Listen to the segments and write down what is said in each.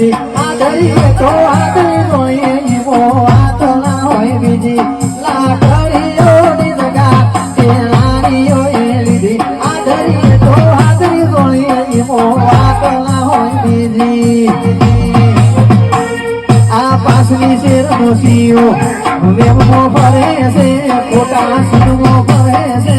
તો આદરી જોઈએ ઈવો આતો ના હોય બીજી લાકડીઓની જગા એ લીધી. આદરી તો ના હોય બીજી. આ શેર મોસીઓ વેમો ફરે છે ફરે છે.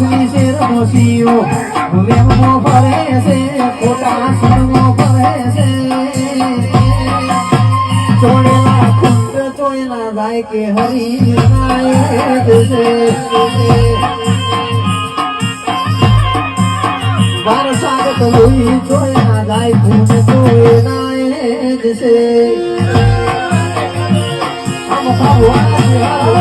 નાયક છે આમ ખાવું આ છે ખોટા સુરમો ફરે છે ચોળેલા ખુંડ ચોયલા જાય કે હરી નાયક છે બાર સાગત લોહી ચોયલા જાય ખુંડ ચોય નાયક છે આમ ખાવું આ છે, આ.